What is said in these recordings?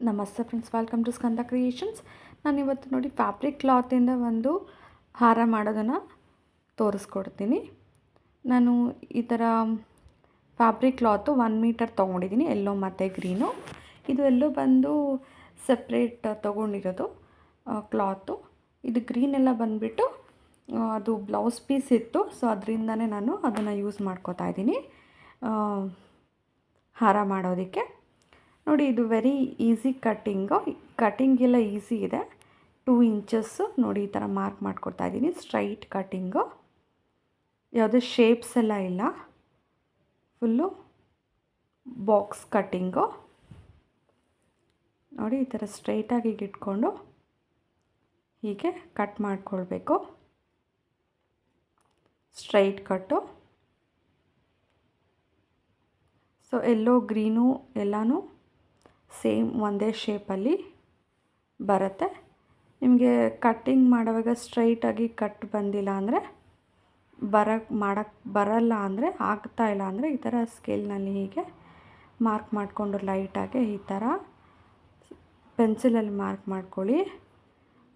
ನಮಸ್ತೆ friends welcome to Skanda creations ನಾನು ಇವತ್ತು ನೋಡಿ ಫ್ಯಾಬ್ರಿಕ್ ಕ್ಲಾತಿಂದ ಒಂದು ಹಾರ ಮಾಡೋದನ್ನು ತೋರಿಸ್ಕೊಡ್ತೀನಿ. ನಾನು ಈ ಥರ ಫ್ಯಾಬ್ರಿಕ್ ಕ್ಲಾತು ಒನ್ ಮೀಟರ್ ತೊಗೊಂಡಿದ್ದೀನಿ ಎಲ್ಲೋ ಮತ್ತು ಗ್ರೀನು ಇದು ಎಲ್ಲೋ ಬಂದು ಸಪ್ರೇಟ್ ತೊಗೊಂಡಿರೋದು ಕ್ಲಾತು ಇದು ಗ್ರೀನ್ ಎಲ್ಲ ಬಂದುಬಿಟ್ಟು ಅದು ಬ್ಲೌಸ್ ಪೀಸ್ ಇತ್ತು ಸೊ ಅದರಿಂದನೇ ನಾನು ಅದನ್ನು ಯೂಸ್ ಮಾಡ್ಕೋತಾ ಇದ್ದೀನಿ ಹಾರ ಮಾಡೋದಕ್ಕೆ. ನೋಡಿ, ಇದು ವೆರಿ ಈಸಿ ಕಟ್ಟಿಂಗು ಕಟ್ಟಿಂಗ್ ಎಲ್ಲ ಈಸಿ ಇದೆ. ಟೂ ಇಂಚಸ್ಸು ನೋಡಿ, ಈ ಥರ ಮಾರ್ಕ್ ಮಾಡಿಕೊಡ್ತಾ ಇದ್ದೀನಿ. ಸ್ಟ್ರೈಟ್ ಕಟ್ಟಿಂಗು ಯಾವುದೇ ಶೇಪ್ಸ್ ಎಲ್ಲ ಇಲ್ಲ. ಫುಲ್ಲು ಬಾಕ್ಸ್ ಕಟ್ಟಿಂಗು ನೋಡಿ, ಈ ಥರ ಸ್ಟ್ರೈಟಾಗಿ ಇಟ್ಕೊಂಡು ಹೀಗೆ ಕಟ್ ಮಾಡಿಕೊಳ್ಬೇಕು. Straight cut so yellow green ಎಲ್ಲನೂ ಸೇಮ್ ಒಂದೇ ಶೇಪಲ್ಲಿ ಬರುತ್ತೆ. ನಿಮಗೆ ಕಟ್ಟಿಂಗ್ ಮಾಡುವಾಗ ಸ್ಟ್ರೈಟಾಗಿ ಕಟ್ ಬಂದಿಲ್ಲ ಅಂದರೆ ಬರಕ್ಕೆ ಮಾಡೋಕ್ಕೆ ಬರಲ್ಲ ಅಂದರೆ ಆಗ್ತಾ ಇಲ್ಲ ಅಂದರೆ ಈ ಥರ ಸ್ಕೇಲ್ನಲ್ಲಿ ಹೀಗೆ ಮಾರ್ಕ್ ಮಾಡಿಕೊಂಡು ಲೈಟಾಗಿ ಈ ಥರ ಪೆನ್ಸಿಲಲ್ಲಿ ಮಾರ್ಕ್ ಮಾಡ್ಕೊಳ್ಳಿ.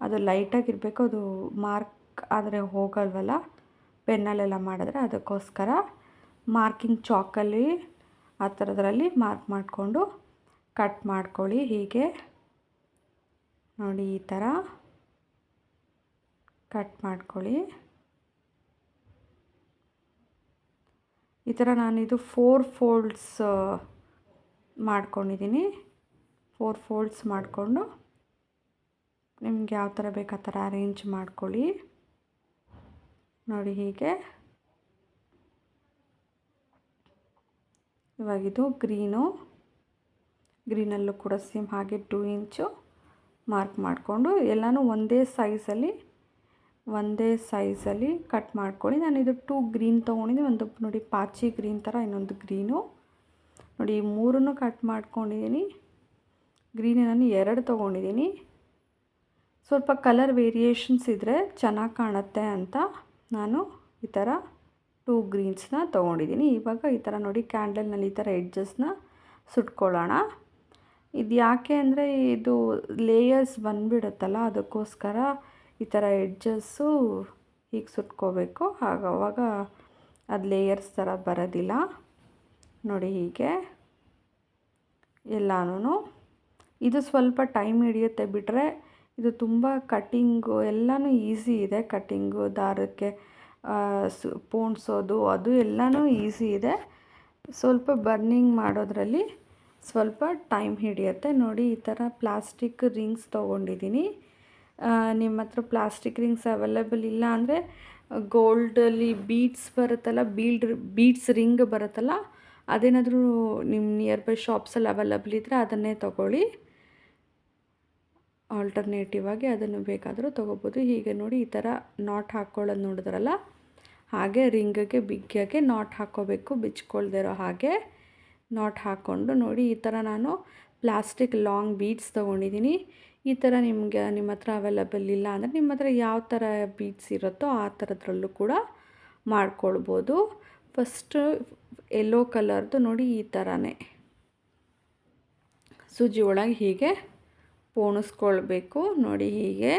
ಅದು ಲೈಟಾಗಿರಬೇಕು ಅದು ಮಾರ್ಕ್ ಆದರೆ ಹೋಗಲ್ವಲ್ಲ? ಪೆನ್ನಲ್ಲೆಲ್ಲ ಮಾಡಿದ್ರೆ ಅದಕ್ಕೋಸ್ಕರ ಮಾರ್ಕಿಂಗ್ ಚಾಕಲ್ಲಿ ಆ ಥರದ್ರಲ್ಲಿ ಮಾರ್ಕ್ ಮಾಡಿಕೊಂಡು ಕಟ್ ಮಾಡ್ಕೊಳ್ಳಿ ಹೀಗೆ. ನೋಡಿ ಈ ಥರ. ಕಟ್ ಮಾಡ್ಕೊಳ್ಳಿ. ಈ ಥರ ನಾನಿದು ಫೋರ್ ಫೋಲ್ಡ್ಸ್ ಮಾಡ್ಕೊಂಡಿದ್ದೀನಿ. ಫೋರ್ ಫೋಲ್ಡ್ಸ್ ಮಾಡಿಕೊಂಡು ನಿಮ್ಗೆ ಯಾವ ಥರ ಬೇಕು ಆ ಥರ ಅರೇಂಜ್ ಮಾಡ್ಕೊಳ್ಳಿ. ನೋಡಿ ಹೀಗೆ. ಇವಾಗಿದು ಗ್ರೀನು ಗ್ರೀನಲ್ಲೂ ಕೂಡ ಸೇಮ್ ಹಾಗೆ ಟೂ ಇಂಚು ಮಾರ್ಕ್ ಮಾಡಿಕೊಂಡು ಎಲ್ಲನೂ ಒಂದೇ ಸೈಜಲ್ಲಿ ಒಂದೇ ಸೈಜಲ್ಲಿ ಕಟ್ ಮಾಡ್ಕೊಳ್ಳಿ. ನಾನು ಇದು ಟೂ ಗ್ರೀನ್ ತೊಗೊಂಡಿದ್ದೀನಿ. ಒಂದು ನೋಡಿ ಪಾಚಿ ಗ್ರೀನ್ ಥರ, ಇನ್ನೊಂದು ಗ್ರೀನು. ನೋಡಿ ಈ ಮೂರನ್ನು ಕಟ್ ಮಾಡ್ಕೊಂಡಿದ್ದೀನಿ. ಗ್ರೀನ್ ನಾನು ಎರಡು ತೊಗೊಂಡಿದ್ದೀನಿ. ಸ್ವಲ್ಪ ಕಲರ್ ವೇರಿಯೇಷನ್ಸ್ ಇದ್ದರೆ ಚೆನ್ನಾಗಿ ಕಾಣುತ್ತೆ ಅಂತ ನಾನು ಈ ಥರ ಟೂ ಗ್ರೀನ್ಸ್ನ ತೊಗೊಂಡಿದ್ದೀನಿ. ಇವಾಗ ಈ ಥರ ನೋಡಿ ಕ್ಯಾಂಡಲ್ನಲ್ಲಿ ಈ ಥರ ಎಡ್ಜಸ್ನ ಸುಟ್ಕೊಳ್ಳೋಣ. ಇದು ಯಾಕೆ ಅಂದರೆ ಇದು ಲೇಯರ್ಸ್ ಬಂದುಬಿಡುತ್ತಲ್ಲ, ಅದಕ್ಕೋಸ್ಕರ ಈ ಥರ ಎಡ್ಜಸ್ಸು ಹೀಗೆ ಸುಟ್ಕೋಬೇಕು. ಆಗ ಅವಾಗ ಅದು ಲೇಯರ್ಸ್ ಥರ ಬರೋದಿಲ್ಲ. ನೋಡಿ ಹೀಗೆ. ಎಲ್ಲನೂ ಇದು ಸ್ವಲ್ಪ ಟೈಮ್ ಹಿಡಿಯುತ್ತೆ ಬಿಟ್ಟರೆ ಇದು ತುಂಬ ಕಟ್ಟಿಂಗು ಎಲ್ಲನೂ ಈಸಿ ಇದೆ. ಕಟ್ಟಿಂಗು ದಾರಕ್ಕೆ ಸು, ಪೋಣಿಸೋದು ಅದು ಎಲ್ಲನೂ ಈಸಿ ಇದೆ. ಸ್ವಲ್ಪ ಬರ್ನಿಂಗ್ ಮಾಡೋದ್ರಲ್ಲಿ ಸ್ವಲ್ಪ ಟೈಮ್ ಹಿಡಿಯುತ್ತೆ. ನೋಡಿ, ಈ ಥರ ಪ್ಲಾಸ್ಟಿಕ್ ರಿಂಗ್ಸ್ ತೊಗೊಂಡಿದ್ದೀನಿ. ನಿಮ್ಮ ಹತ್ರ ಪ್ಲಾಸ್ಟಿಕ್ ರಿಂಗ್ಸ್ ಅವೈಲೇಬಲ್ ಇಲ್ಲ ಅಂದರೆ ಗೋಲ್ಡಲ್ಲಿ ಬೀಡ್ಸ್ ಬರುತ್ತಲ್ಲ ಬೀಲ್ಡ್ ಬೀಡ್ಸ್ ರಿಂಗ್ ಬರುತ್ತಲ್ಲ, ಅದೇನಾದರೂ ನಿಮ್ಮ ನಿಯರ್ ಬೈ ಶಾಪ್ಸಲ್ಲಿ ಅವೈಲೇಬಲ್ ಇದ್ದರೆ ಅದನ್ನೇ ತೊಗೊಳ್ಳಿ. ಆಲ್ಟರ್ನೇಟಿವ್ ಆಗಿ ಅದನ್ನು ಬೇಕಾದರೂ ತೊಗೋಬೋದು. ಹೀಗೆ ನೋಡಿ, ಈ ಥರ ನಾಟ್ ಹಾಕ್ಕೊಳ್ಳೋದು ನೋಡಿದ್ರಲ್ಲ? ಹಾಗೆ ರಿಂಗಿಗೆ ಬಿಗ್ಗಿಯಾಗೆ ನಾಟ್ ಹಾಕ್ಕೋಬೇಕು ಬಿಚ್ಕೊಳ್ದಿರೋ ಹಾಗೆ. ನಾಟ್ ಹಾಕ್ಕೊಂಡು ನೋಡಿ ಈ ಥರ ನಾನು ಪ್ಲಾಸ್ಟಿಕ್ ಲಾಂಗ್ ಬೀಡ್ಸ್ ತೊಗೊಂಡಿದ್ದೀನಿ. ಈ ಥರ ನಿಮಗೆ ನಿಮ್ಮ ಹತ್ರ ಅವೈಲಬಲ್ ಇಲ್ಲ ಅಂದರೆ ನಿಮ್ಮ ಹತ್ರ ಯಾವ ಥರ ಬೀಡ್ಸ್ ಇರುತ್ತೋ ಆ ಥರದ್ರಲ್ಲೂ ಕೂಡ ಮಾಡ್ಕೊಳ್ಬೋದು. ಫಸ್ಟು ಎಲ್ಲೋ ಕಲರ್ದು ನೋಡಿ ಈ ಥರನೇ. ಸೂಜಿ ಒಳಗೆ ಹೀಗೆ ಪೋಣಿಸ್ಕೊಳ್ಬೇಕು. ನೋಡಿ ಹೀಗೆ.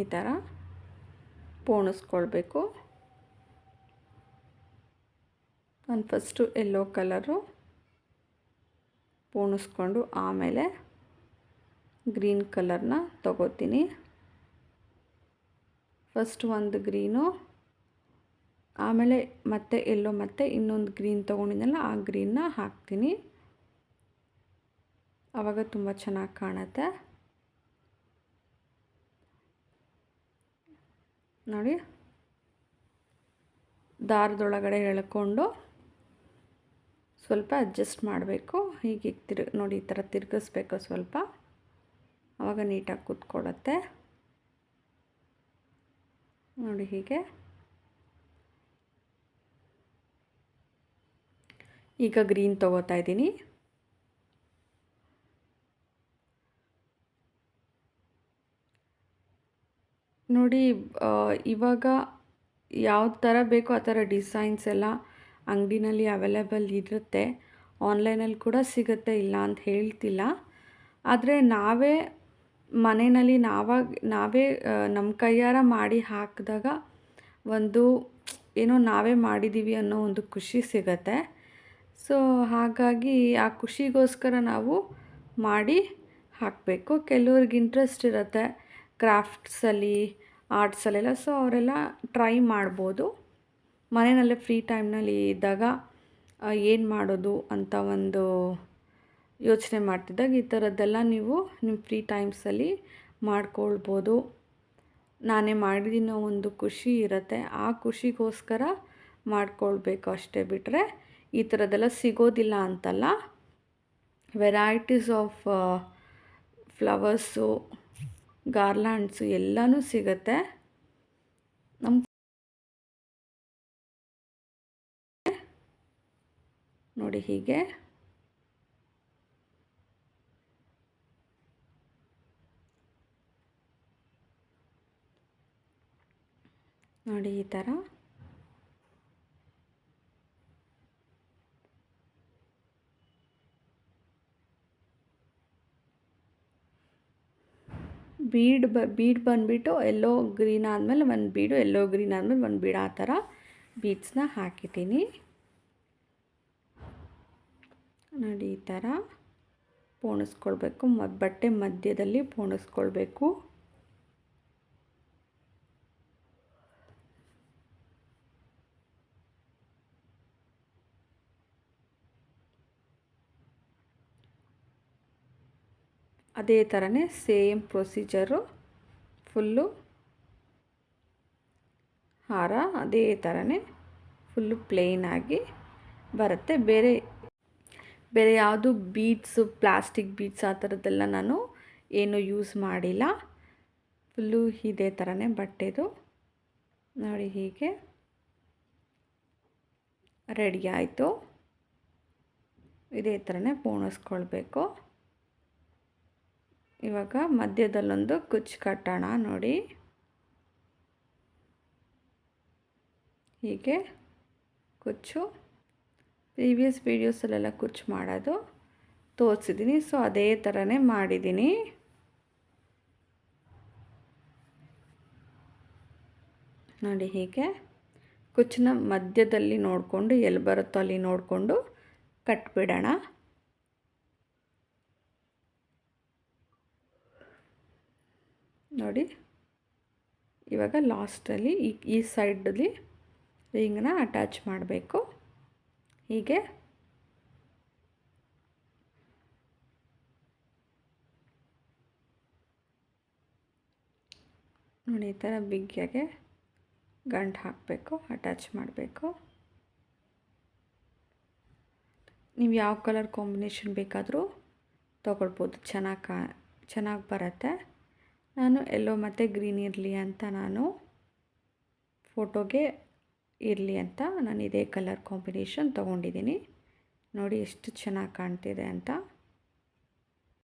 ಈ ಥರ ಪೋಣಿಸ್ಕೊಳ್ಬೇಕು. ನಾನು ಫಸ್ಟು ಎಲ್ಲೋ ಕಲರು ಪೋಣಿಸ್ಕೊಂಡು ಆಮೇಲೆ ಗ್ರೀನ್ ಕಲರ್ನ ತಗೋತೀನಿ. ಫಸ್ಟ್ ಒಂದು ಗ್ರೀನು, ಆಮೇಲೆ ಮತ್ತೆ ಎಲ್ಲೋ ಮತ್ತೆ ಇನ್ನೊಂದು ಗ್ರೀನ್ ತೊಗೊಂಡಿದ್ದೆಲ್ಲ ಆ ಗ್ರೀನ್ನ ಹಾಕ್ತೀನಿ. ಆವಾಗ ತುಂಬ ಚೆನ್ನಾಗಿ ಕಾಣುತ್ತೆ. ನೋಡಿ, ದಾರದೊಳಗಡೆ ಎಳ್ಕೊಂಡು ಸ್ವಲ್ಪ ಅಡ್ಜಸ್ಟ್ ಮಾಡಬೇಕು. ಹೀಗೆ ತಿರು ನೋಡಿ ಈ ಥರ ತಿರುಗಿಸ್ಬೇಕು ಸ್ವಲ್ಪ. ಆವಾಗ ನೀಟಾಗಿ ಕೂತ್ಕೊಳ್ಳುತ್ತೆ. ನೋಡಿ ಹೀಗೆ. ಈಗ ಗ್ರೀನ್ ತೊಗೋತಾ ಇದ್ದೀನಿ. ನೋಡಿ ಇವಾಗ ಯಾವ ಥರ ಬೇಕೋ ಆ ಥರ ಡಿಸೈನ್ಸ್ ಎಲ್ಲ ಅಂಗಡಿನಲ್ಲಿ ಅವೈಲೇಬಲ್ ಇರುತ್ತೆ. ಆನ್ಲೈನಲ್ಲಿ ಕೂಡ ಸಿಗುತ್ತೆ, ಇಲ್ಲ ಅಂತ ಹೇಳ್ತಿಲ್ಲ. ಆದರೆ ನಾವೇ ಮನೆಯಲ್ಲಿ ನಾವಾಗ, ನಾವೇ ನಮ್ಮ ಕೈಯಾರ ಮಾಡಿ ಹಾಕಿದಾಗ ಒಂದು ಏನೋ ನಾವೇ ಮಾಡಿದ್ದೀವಿ ಅನ್ನೋ ಒಂದು ಖುಷಿ ಸಿಗತ್ತೆ. ಸೊ ಹಾಗಾಗಿ ಆ ಖುಷಿಗೋಸ್ಕರ ನಾವು ಮಾಡಿ ಹಾಕಬೇಕು. ಕೆಲವ್ರಿಗೆ ಇಂಟ್ರೆಸ್ಟ್ ಇರುತ್ತೆ. ಕ್ರಾಫ್ಟ್ಸಲ್ಲಿ ಆರ್ಟ್ಸಲ್ಲೆಲ್ಲ ಸೊ ಅವರೆಲ್ಲ ಟ್ರೈ ಮಾಡ್ಬೋದು. ಮನೆಯಲ್ಲೇ ಫ್ರೀ ಟೈಮ್ನಲ್ಲಿ ಇದ್ದಾಗ ಏನು ಮಾಡೋದು ಅಂತ ಒಂದು ಯೋಚನೆ ಮಾಡ್ತಿದ್ದಾಗ ಈ ಥರದ್ದೆಲ್ಲ ನೀವು ನಿಮ್ಮ ಫ್ರೀ ಟೈಮ್ಸಲ್ಲಿ ಮಾಡ್ಕೊಳ್ಬೋದು. ನಾನೇ ಮಾಡಿದಿನೋ ಒಂದು ಖುಷಿ ಇರುತ್ತೆ. ಆ ಖುಷಿಗೋಸ್ಕರ ಮಾಡ್ಕೊಳ್ಬೇಕು ಅಷ್ಟೇ ಬಿಟ್ಟರೆ ಈ ಥರದ್ದೆಲ್ಲ ಸಿಗೋದಿಲ್ಲ ಅಂತಲ್ಲ. ವೆರೈಟೀಸ್ ಆಫ್ ಫ್ಲವರ್ಸು ಗಾರ್ಲ್ಯಾಂಡ್ಸು ಎಲ್ಲನೂ ಸಿಗುತ್ತೆ. ನಮ್ಮ ನೋಡಿ ಹೀಗೆ. ನೋಡಿ ಈ ಥರ ಬೀಡ್ ಬ, ಬೀಡ್ ಬಂದುಬಿಟ್ಟು ಎಲ್ಲೋ ಗ್ರೀನ್ ಆದಮೇಲೆ ಒಂದು ಬೀಡು, ಎಲ್ಲೋ ಗ್ರೀನ್ ಆದಮೇಲೆ ಒಂದು ಬೀಡ. ಆ ಥರ ಬೀಡ್ಸ್ನ ಹಾಕಿದ್ದೀನಿ. ನೋಡಿ ಈ ಥರ ಪೋಣಿಸ್ಕೊಳ್ಬೇಕು. ಮ ಬಟ್ಟೆ ಮಧ್ಯದಲ್ಲಿ ಪೋಣಿಸ್ಕೊಳ್ಬೇಕು. ಅದೇ ಥರನೇ ಸೇಮ್ ಪ್ರೊಸೀಜರು, ಫುಲ್ಲು ಹಾರ ಅದೇ ಥರನೇ ಫುಲ್ಲು ಪ್ಲೇನಾಗಿ ಬರುತ್ತೆ. ಬೇರೆ ಬೇರೆ ಯಾವುದು ಬೀಡ್ಸು ಪ್ಲಾಸ್ಟಿಕ್ ಬೀಡ್ಸ್ ಆ ಥರದ್ದೆಲ್ಲ ನಾನು ಏನು ಯೂಸ್ ಮಾಡಿಲ್ಲ. ಫುಲ್ಲು ಇದೇ ಥರನೇ ಬಟ್ಟೆದು. ನೋಡಿ ಹೀಗೆ. ರೆಡಿ ಆಯಿತು. ಇದೇ ಥರನೇ ಪೋಣಿಸ್ಕೊಳ್ಬೇಕು. ಇವಾಗ ಮಧ್ಯದಲ್ಲೊಂದು ಕುಚ್ಚು ಕಟ್ಟೋಣ ನೋಡಿ. ಹೀಗೆ ಕುಚ್ಚು. ಪ್ರೀವಿಯಸ್ ವೀಡಿಯೋಸಲ್ಲೆಲ್ಲ ಕುಚ್ಚು ಮಾಡೋದು. ತೋರಿಸಿದ್ದೀನಿ ಸೊ ಅದೇ ಥರನೇ ಮಾಡಿದ್ದೀನಿ ನೋಡಿ ಹೀಗೆ. ಕುಚ್ಚನ್ನ ಮಧ್ಯದಲ್ಲಿ ನೋಡಿಕೊಂಡು ಎಲ್ಲಿ ಬರುತ್ತೋ ಅಲ್ಲಿ ನೋಡಿಕೊಂಡು ಕಟ್ಬಿಡೋಣ. ನೋಡಿ, ಇವಾಗ ಲಾಸ್ಟಲ್ಲಿ ಈ ಈ ಸೈಡಲ್ಲಿ ರಿಂಗನ್ನ ಅಟ್ಯಾಚ್ ಮಾಡಬೇಕು. ಹೀಗೆ. ನೋಡಿ, ಈ ಥರ ಬಿಗ್ಗೆಗೆ ಗಂಟು ಹಾಕಬೇಕು, ಅಟ್ಯಾಚ್ ಮಾಡಬೇಕು. ನೀವು ಯಾವ ಕಲರ್ ಕಾಂಬಿನೇಷನ್ ಬೇಕಾದರೂ ತೊಗೊಳ್ಬೋದು, ಚೆನ್ನಾಗಿ ಕಾ, ಚೆನ್ನಾಗಿ ಬರುತ್ತೆ. ನಾನು ಎಲ್ಲೋ ಮತ್ತು ಗ್ರೀನ್ ಇರಲಿ ಅಂತ ನಾನು ಫೋಟೋಗೆ ಇರಲಿ ಅಂತ ನಾನು ಇದೇ ಕಲರ್ ಕಾಂಬಿನೇಷನ್ ತೊಗೊಂಡಿದ್ದೀನಿ. ನೋಡಿ ಎಷ್ಟು ಚೆನ್ನಾಗಿ ಕಾಣ್ತಿದೆ ಅಂತ.